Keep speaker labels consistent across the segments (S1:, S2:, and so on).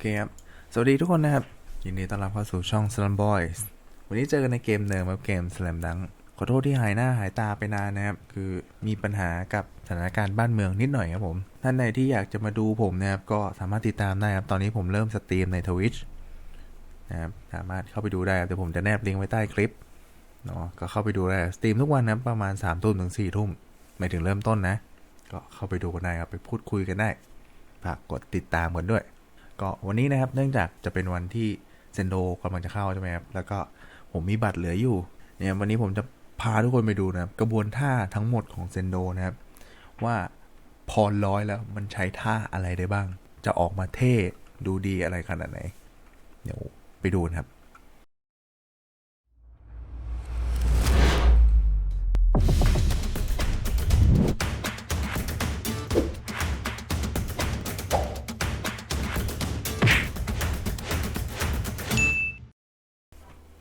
S1: เคครับ สวัสดีทุกคนนะครับ ยินดีต้อนรับเข้าสู่ช่อง Slam Boys วันนี้เจอกันในเกมเดิมครับเกม Slam Dunk ขอโทษที่หายหน้าหายตาไปนานนะครับ คือมีปัญหากับสถานการณ์บ้านเมืองนิดหน่อยครับผม ท่านใดที่อยากจะมาดูผมนะครับก็สามารถติดตามได้ครับ ตอนนี้ผมเริ่มสตรีมใน Twitch นะครับสามารถเข้าไปดูได้ครับเดี๋ยวผมจะแนบลิงก์ไว้ใต้คลิปเนาะก็เข้าไปดูได้สตรีมทุกวันนะประมาณ3ามทุ่มถึง4ี่ทุ่มไม่ถึงเริ่มต้นนะ ก็เข้าไปดูกันได้ครับไปพูดคุยกันได้ฝากกดติดตามกันด้วย ก็วันนี้นะครับ เนื่องจากจะเป็นวันที่เซนโดกำลังจะเข้าใช่ไหมครับ แล้วก็ผมมีบัตรเหลืออยู่ เนี่ยวันนี้ผมจะพาทุกคนไปดูนะครับกระบวนท่าทั้งหมดของเซนโดนะครับ ว่าพอร้อยแล้วมันใช้ท่าอะไรได้บ้าง จะออกมาเท่ดูดีอะไรขนาดไหน เดี๋ยวไปดูนะครับ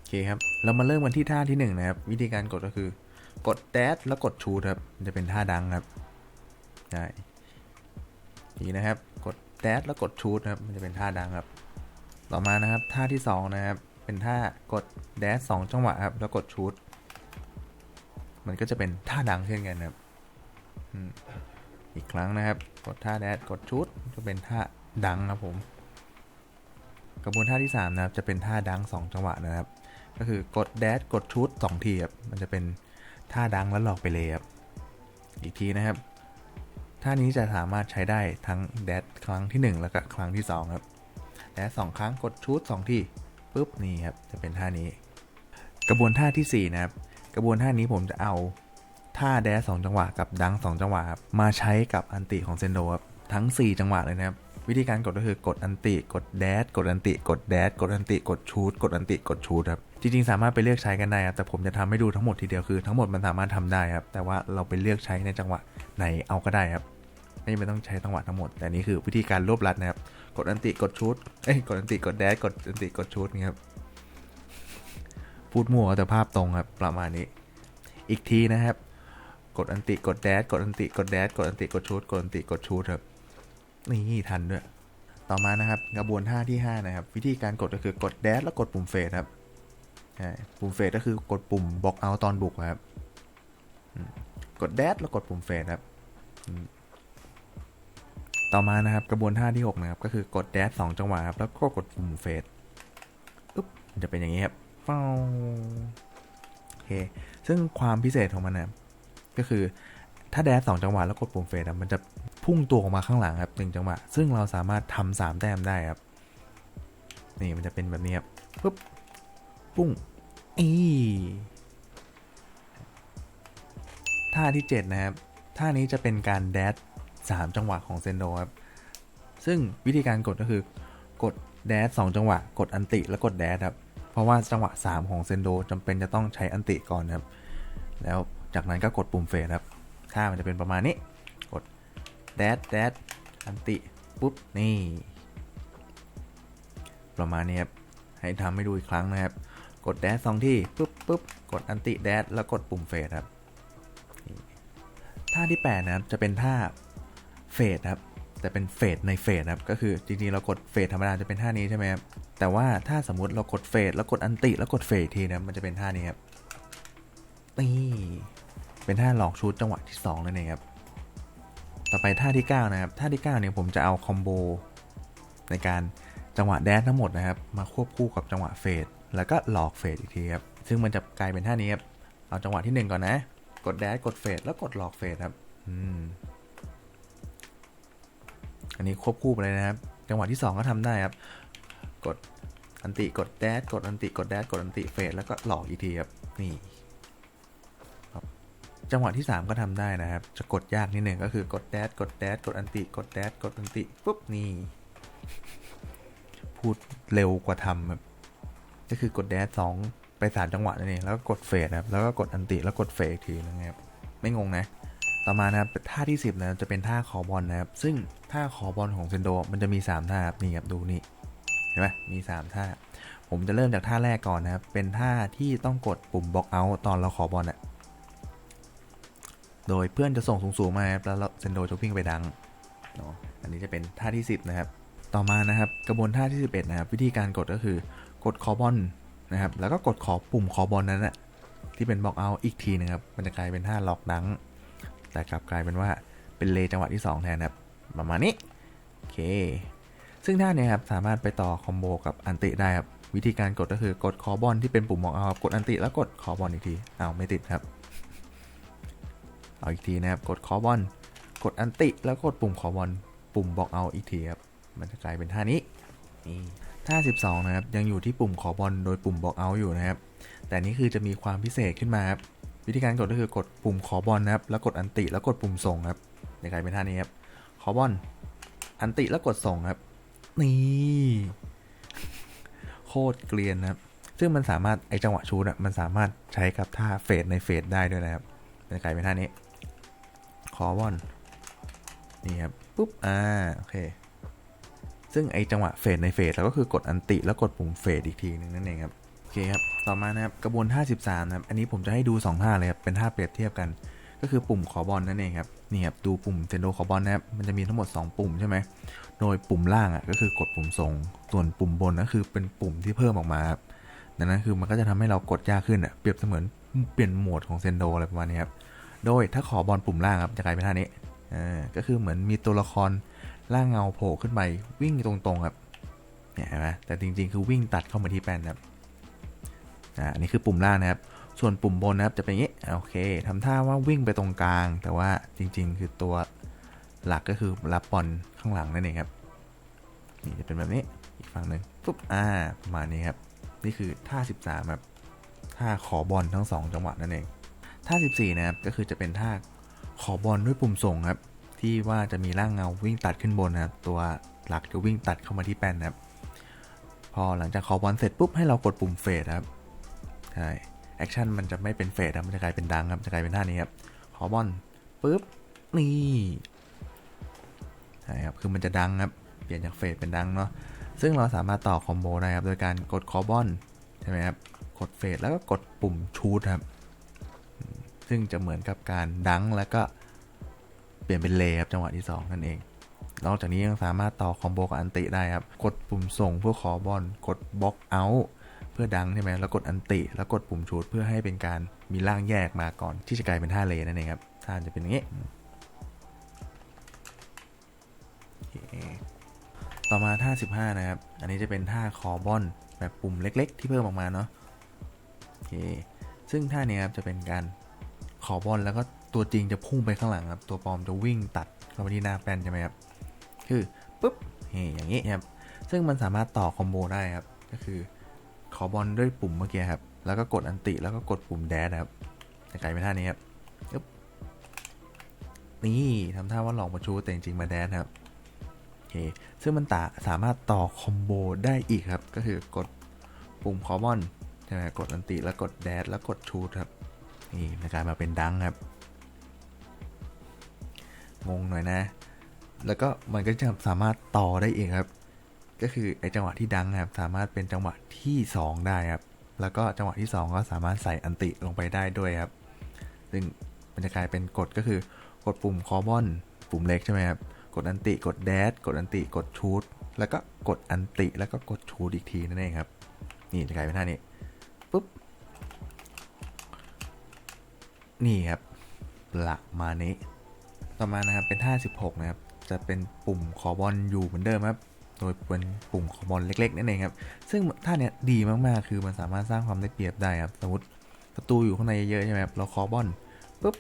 S1: เคครับ เรามาเริ่มกันที่ท่าที่หนึ่งนะครับ วิธีการกดก็คือกดแดดแล้วกดชูดครับ จะเป็นท่าดังครับใช่นี่นะครับ กดแดดแล้วกดชูดครับ มันจะเป็นท่าดังครับ ต่อมานะครับ ท่าที่สองนะครับ เป็นท่ากดแดดสองจังหวะครับ แล้วกดชูดมันก็จะเป็นท่าดังเช่นกันครับ อีกครั้งนะครับ กดท่าแดดกดชูดจะเป็นท่าดังครับผม กระบวนท่าที่3นะครับ จะเป็นท่าดัง 2 จังหวะนะครับ ก็คือกดแดดกดชุด2ทีครับมันจะเป็นท่าดังแล้วหลอกไปเลยครับอีกทีนะครับ ท่านี้จะสามารถใช้ได้ทั้งแดดครั้งที่ 1 แล้วก็ครั้งที่ 2 ครับแดดสองครั้งกดชุด2ทีปุ๊บนี่ครับจะเป็นท่านี้ กระบวนท่าทีสี่4 นะครับ กระบวนท่านี้ผมจะเอาท่าแดดสองจังหวะกับดัง 2 จังหวะครับมาใช้กับอันติของเซนโดครับทั้ง 4 จังหวะเลยนะครับวิธีการกดก็คือกดอันติ กดแดดกดอันติ กดแดดกดอันติ กดชูดกดอันติ กดชูดครับ จริงๆ สามารถไปเลือกใช้กันได้ครับแต่ผมจะทำให้ดูทั้งหมดทีเดียวคือ ทั้งหมดมันสามารถทำได้ครับ แต่ว่าเราไปเลือกใช้ในจังหวะไหนเอาก็ได้ครับไม่จำเป็นต้องใช้จังหวะทั้งหมด แต่นี่คือวิธีการรวบรัดนะครับ กดอันติกดชูดเอ้ยกดอันติกดแดดกดอันติกดชูดนี่ครับพูดมั่วแต่ภาพตรงครับประมาณนี้ อีกทีนะครับ กดอันติกดแดดกดอันติกดแดดกดอันติกดชูดกดอันติกดชูดครับนี่ทันด้วยต่อมานะครับกระบวนท่าที่ 5 นะครับ วิธีการกดก็คือกดแดชแล้วกดปุ่มเฟดครับ ใช่ปุ่มเฟดก็คือกดปุ่มบล็อกเอาตอนบุกครับกดแดชแล้วกดปุ่มเฟดครับ ต่อมานะครับกระบวนท่าที่6นะครับก็คือกดแดชสองจังหวะครับแล้วก็กดปุ่มเฟดอุ๊บจะเป็นอย่างนี้ครับฟ้าโอเคซึ่งความพิเศษของมันนะก็คือถ้าแดชสองจังหวะแล้วกดปุ่มเฟดมันจะพุ่งตัวออกมาข้างหลังครับหนึ่งจังหวะซึ่งเราสามารถทำสามแต้มได้ครับนี่มันจะเป็นแบบนี้ครับปุ๊บุ้งอีท่าที่ 7 นะครับ ท่านี้จะเป็นการแดดสามจังหวะของเซนโดครับ ซึ่งวิธีการกดก็คือกดแดดสองจังหวะ กดอันติแล้วกดแดดครับ เพราะว่าจังหวะ 3 ของเซนโดจำเป็นจะต้องใช้อันติก่อนครับ แล้วจากนั้นก็กดปุ่มเฟดครับ ท่ามันจะเป็นประมาณนี้ กดแดดแดดอันติ ปุ๊บ นี่ ประมาณนี้ครับ ให้ทำให้ดูอีกครั้งนะครับ ดแดดสองที่ปุ๊บปุ๊บกดอันติแดดแล้วกดปุ่มเฟดครับท่าที่ 8 นะครับ จะเป็นท่าเฟดครับแต่เป็นเฟดในเฟดครับก็คือจริงๆเรากดเฟดธรรมดาจะเป็นท่านี้ใช่ไหมครับแต่ว่าถ้าสมมุติเรากดเฟดแล้วกดอันติแล้วกดเฟดทีนะมันจะเป็นท่านี้ครับนี่เป็นท่าหลอกชูดจังหวะที่2นั่นเองครับต่อไปท่าที่ 9 นะครับ ท่าที่9เนี่ยผมจะเอาคอมโบในการจังหวะแดนทั้งหมดนะครับ มาควบคู่กับจังหวะเฟด แล้วก็หลอกเฟดอีกทีครับ ซึ่งมันจะกลายเป็นท่านี้ครับ เอาจังหวะที่ 1 ก่อนนะ กดแดนกดเฟดแล้วกดหลอกเฟดครับ อืม อันนี้ควบคู่ไปเลยนะครับ จังหวะที่ 2 ก็ทำได้ครับ กดอันติกดแดดกดอันติกดแดดกดอันติเฟดแล้วก็หลอกอีกทีครับนี่จังหวะที่ 3 ก็ทำได้นะครับ จะกดยากนิดหนึ่งก็คือกดแดดกดแดดกดอันติกดแดดกดอันติปุ๊บนี่ พูดเร็วกว่าทำครับ ก็คือกดแดดสองไปสามจังหวะนั่นเองแล้วก็กดเฟดนะครับแล้วก็กดอันติแล้วกดเฟดอีกทีนะครับไม่งงนะ ต่อมานะครับท่าที่ 10นะจะเป็นท่าขอบอลนะครับ ซึ่งท่าขอบอลของเซนโดมันจะมี 3 ท่าครับนี่ครับดูนี่เห็นไหมมี 3 ท่า ผมจะเริ่มจากท่าแรกก่อนนะครับ เป็นท่าที่ต้องกดปุ่มบล็อกเอาตอนเราขอบอลอะโดยเพื่อนจะส่งสูงๆมาครับแล้วเซนโดจะวิ่งไปดังเนาะอันนี้จะเป็นท่าที่ 10 นะครับ ต่อมานะครับกระบวนท่าที่ 11 นะครับ วิธีการกดก็คือ กดคอบอลนะครับ แล้วก็กดขอปุ่มคอบอลนั้นนะที่เป็นบล็อกเอาอีกทีนะครับ มันจะกลายเป็นท่าล็อกดัง แต่กลับกลายเป็นว่าเป็นเลจังหวะที่ 2 แทนนะครับ ประมาณนี้ โอเค ซึ่งท่าเนี้ครับ สามารถไปต่อคอมโบกับอันติได้ครับ วิธีการกดก็คือกดคอบอลที่เป็นปุ่มบอกเอากดอันติแล้วกดคอบอลอีกทีอ้าวไม่ติดครับ เอาอีกทีนะครับ กดคอบอลกดอันติแล้วกดปุ่มคอบอลปุ่มบล็อกเอาอีกทีครับ มันจะกลายเป็นท่านี้นี่ ท่า12นะครับ ยังอยู่ที่ปุ่มขอบอลโดยปุ่มบล็อกเอาอยู่นะครับ แต่นี่คือจะมีความพิเศษขึ้นมาครับวิธีการกดก็คือกดปุ่มขอบอลนะครับ แล้วกดอันติแล้วกดปุ่มส่งครับจะกลายเป็นท่านี้ครับขอบอลอันติแล้วกดส่งครับ นี่โคตรเกลียนนะครับ ซึ่งมันสามารถไอจังหวะชูดอะมันสามารถใช้กับท่าเฟดในเฟดได้ด้วยนะครับจะกลายเป็นท่านี้ ขอบอลนี่ครับปุ๊บอ่าโอเค ซึ่งไอจังหวะเฟดในเฟดเราก็คือกดอันติแล้วกดปุ่มเฟดอีกทีหนึงนั่นเองครับโอเคครับต่อมานะครับกระบวนท่า 13นะครับอันนี้ผมจะให้ดู2ท่าเลยครับเป็นท่าเปรียบเทียบกัน ก็คือปุ่มขอบอลนั่นเองครับนี่ครับดูปุ่มเซนโดขอบอลนะครับมันจะมีทั้งหมด 2 ปุ่มใช่ไหมโดยปุ่มล่างอะก็คือกดปุ่มส่งส่วนปุ่มบนก็คือเป็นปุ่มที่เพิ่มออกมาครับดังนั้นคือมันก็จะทำให้เรากดยากขึ้นอะเปรียบเสมือนเปลี่ยนโหมดของเซนโดอะไรประมาณนี้ครับโดยถ้าขอบอลปุ่มล่างครับจะกลายเป็นท่านี้อ่าก็คือเหมือนมีตัวละคร ร่างเงาโผล่ขึ้นไปวิ่งตรงๆครับเนี่ยเห็นไหมแต่จริงๆ คือวิ่งตัดเข้ามาที่แป้นครับอ่าอันนี้คือปุ่มล่างนะครับ ส่วนปุ่มบนนะครับจะเป็นอย่างนี้โอเคทำท่าว่าวิ่งไปตรงกลาง แต่ว่าจริง ๆ คือตัวหลักก็คือรับบอลข้างหลังนั่นเองครับนี่จะเป็นแบบนี้อีกฝั่งหนึ่งปุ๊บอ่าประมาณนี้ครับนี่คือท่า 13ครับท่าขอบอลทั้ง 2 จังหวะนั่นเองท่า 14 นะครับก็คือจะเป็นท่าขอบอลด้วยปุ่มส่งครับ ที่ว่าจะมีร่างเงาวิ่งตัดขึ้นบนนะครับ ตัวหลักจะวิ่งตัดเข้ามาที่แป้นนะครับ พอหลังจากขอบอลเสร็จปุ๊บให้เรากดปุ่มเฟดครับ ใช่ แอคชั่นมันจะไม่เป็นเฟดครับ มันจะกลายเป็นดังครับ จะกลายเป็นท่านี้ครับขอบอลปุ๊บ นี่ ใช่ครับ คือมันจะดังครับ เปลี่ยนจากเฟดเป็นดังเนาะ ซึ่งเราสามารถต่อคอมโบได้ครับ โดยการกดคอบอลใช่ไหมครับ กดเฟดแล้วก็กดปุ่มชูดครับ ซึ่งจะเหมือนกับการดังแล้วก็ ปลี่ยนเป็นเลครับจังหวะที่ 2 นั่นเอง นอกจากนี้ยังสามารถต่อคอมโบกับอันติได้ครับ กดปุ่มส่งเพื่อขอบอล กดบล็อกเอาท์เพื่อดังใช่ไหมแล้วกดอันติ แล้วกดปุ่มชูดเพื่อให้เป็นการมีร่างแยกมาก่อน ที่จะกลายเป็นท่าเลนั่นเองครับ ท่าจะเป็นอย่างนี้ ต่อมาท่า 15 นะครับ อันนี้จะเป็นท่าคอบอลแบบปุ่มเล็ก ๆ ที่เพิ่มออกมาเนาะ โอเค ซึ่งท่านี้ครับจะเป็นการขอบอลแล้วก็ ตัวจริงจะพุ่งไปข้างหลังครับ ตัวปลอมจะวิ่งตัดเข้าไปที่หน้าแป้นใช่ไหมครับ คือปุ๊บเฮ้อย่างนี้ครับ ซึ่งมันสามารถต่อคอมโบได้ครับ ก็คือขอบอลด้วยปุ่มเมื่อกี้ครับ แล้วก็กดอันติ แล้วก็กดปุ่มแดดครับจะกลายเป็นท่านี้ครับปึ๊บนี่ทำท่าว่าหลอกมาชูแต่จริงๆมาแดดครับโอเค ซึ่งมันตาสามารถต่อคอมโบได้อีกครับ ก็คือกดปุ่มคอบอลใช่ไหมกดอันติแล้วกดแดดแล้วกดชูดครับ นี่ในการมาเป็นดังครับ งงหน่อยนะ แล้วก็มันก็จะสามารถต่อได้เองครับ ก็คือไอจังหวะที่ดังครับสามารถเป็นจังหวะที่ 2 ได้ครับ แล้วก็จังหวะที่ 2 ก็สามารถใส่อันติลงไปได้ด้วยครับ ซึ่งมันจะกลายเป็นกฎก็คือกดปุ่มคอบอลปุ่มเล็กใช่ไหมครับ กดอันติ กดแดดกดอันติ กดชูดแล้วก็กดอันติ แล้วก็กดชูดอีกทีนั่นเองครับ นี่จะกลายเป็นท่านี้ปุ๊บ นี่ครับละมานี้ ต่อมานะครับเป็นท่า16 นะครับ จะเป็นปุ่มขอบอลอยู่เหมือนเดิมครับ โดยเป็นปุ่มขอบอลเล็กๆนั่นเองครับ ซึ่งท่าเนี้ยดีมากๆ คือมันสามารถสร้างความได้เปรียบได้ครับ สมมติประตูอยู่ข้างในเยอะๆใช่ไหมครับ เราขอบอลปุ๊บ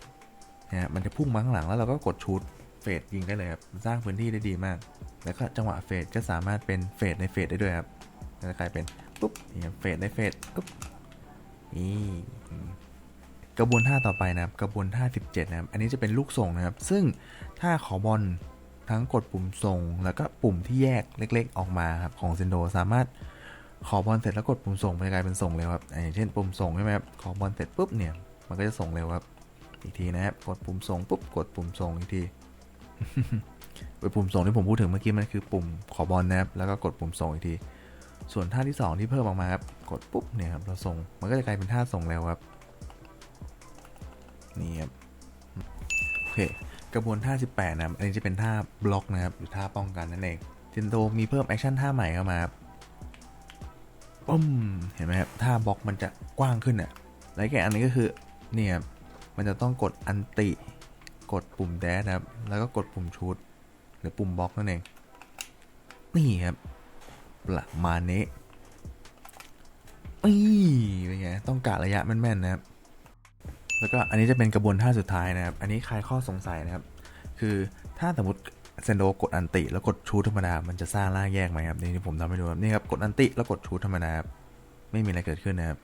S1: เนี่ยมันจะพุ่งมาข้างหลังแล้วเราก็กดชูดเฟดยิงได้เลยครับ สร้างพื้นที่ได้ดีมาก แล้วก็จังหวะเฟดก็สามารถเป็นเฟดในเฟดได้ด้วยครับจะกลายเป็นปุ๊บนี่ครับเฟดในเฟดปุ๊บนี่ กระบวนท่าต่อไปนะครับ กระบวนท่า 17 นะครับ อันนี้จะเป็นลูกส่งนะครับ ซึ่งถ้าขอบอลทั้งกดปุ่มส่ง แล้วก็ปุ่มที่แยกเล็ก ๆ ออกมาครับของเซนโดสามารถขอบอลเสร็จแล้วกดปุ่มส่งมันจะกลายเป็นส่งเร็วครับอย่างเช่นปุ่มส่งใช่ไหมครับขอบอลเสร็จปุ๊บเนี่ยมันก็จะส่งเร็วครับอีกทีนะครับกดปุ่มส่งปุ๊บกดปุ่มส่งอีกทีไปปุ่มส่งที่ผมพูดถึงเมื่อกี้มันคือปุ่มขอบอลนะครับแล้วก็กดปุ่มส่งอีกที ส่วนท่าที่สองที่เพิ่มออกมาครับกดปุ๊บเนี่ยครับเราส่งมันก็จะกลายเป็นท่าส่งเร็วครับ นี่ครับโอเคกระบวนท่า 18 นะครับ อันนี้จะเป็นท่าบล็อกนะครับ หรือท่าป้องกันนั่นเองเซนโดมีเพิ่มแอคชั่นท่าใหม่เข้ามาครับปุ้มเห็นไหมครับท่าบล็อกมันจะกว้างขึ้นอะและอีกอันนี้ก็คือเนี่ยครับมันจะต้องกดอันติกดปุ่มแดชนะครับ แล้วก็กดปุ่มชูดหรือปุ่มบล็อกนั่นเอง นี่ครับประมาณนี้นี่เป็นไงต้องกะระยะแม่นๆนะครับ แล้วก็อันนี้จะเป็นกระบวนท่าสุดท้ายนะครับ อันนี้คลายข้อสงสัยนะครับ คือถ้าสมมติเซนโดกดอันติแล้วกดชูธรรมดา มันจะสร้างล่างแยกไหมครับ นี่ผมทำให้ดูครับ นี่ครับ กดอันติแล้วกดชูธรรมดา ไม่มีอะไรเกิดขึ้นนะครับ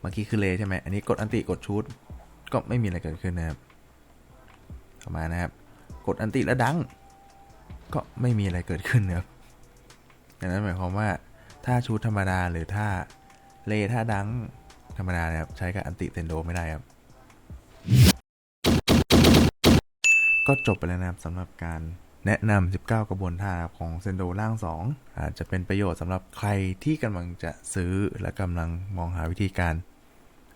S1: เมื่อกี้คือเลใช่ไหมอันนี้กดอันติกดชูดก็ไม่มีอะไรเกิดขึ้นนะครับต่อมานะครับ กดอันติแล้วดัง ก็ไม่มีอะไรเกิดขึ้นนะครับดังนั้นหมายความว่าถ้าชูดธรรมดาหรือถ้าเลถ้าดัง ธรรมดานะครับ ใช้กับอันติเซนโดไม่ได้ครับ ก็จบไปแล้วนะครับสำหรับการแนะนำ 19 กระบวนท่าของเซนโดร่าง 2 อาจจะเป็นประโยชน์สำหรับใครที่กำลังจะซื้อและกำลังมองหาวิธีการ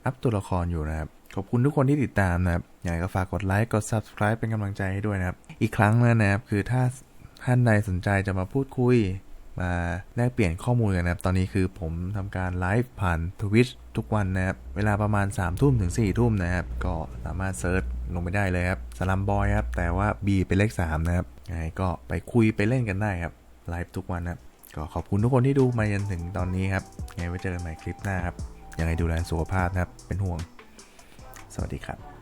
S1: อัพตัวละครอยู่นะครับ ขอบคุณทุกคนที่ติดตามนะครับ อยังไงก็ฝากกดไลค์ กด Subscribe เป็นกำลังใจให้ด้วยนะครับ อีกครั้งนะครับ คือถ้าท่านใดสนใจจะมาพูดคุย มาแลกเปลี่ยนข้อมูลกันนะครับ ตอนนี้คือผมทำการไลฟ์ผ่าน Twitch ทุกวันนะครับ เวลาประมาณ3ามทุ่มถึง4ี่ทุ่มนะครับ ก็สามารถเซิร์ชลงไปได้เลยครับสลัมบอยครับ แต่ว่า B เป็นเลข3นะครับยังไงก็ไปคุยไปเล่นกันได้ครับไลฟ์ทุกวันนะครับก็ขอบคุณทุกคนที่ดูมาจนถึงตอนนี้ครับยังไงไว้เจอกันใหม่คลิปหน้าครับยังไงดูแลสุขภาพนะครับเป็นห่วง สวัสดีครับ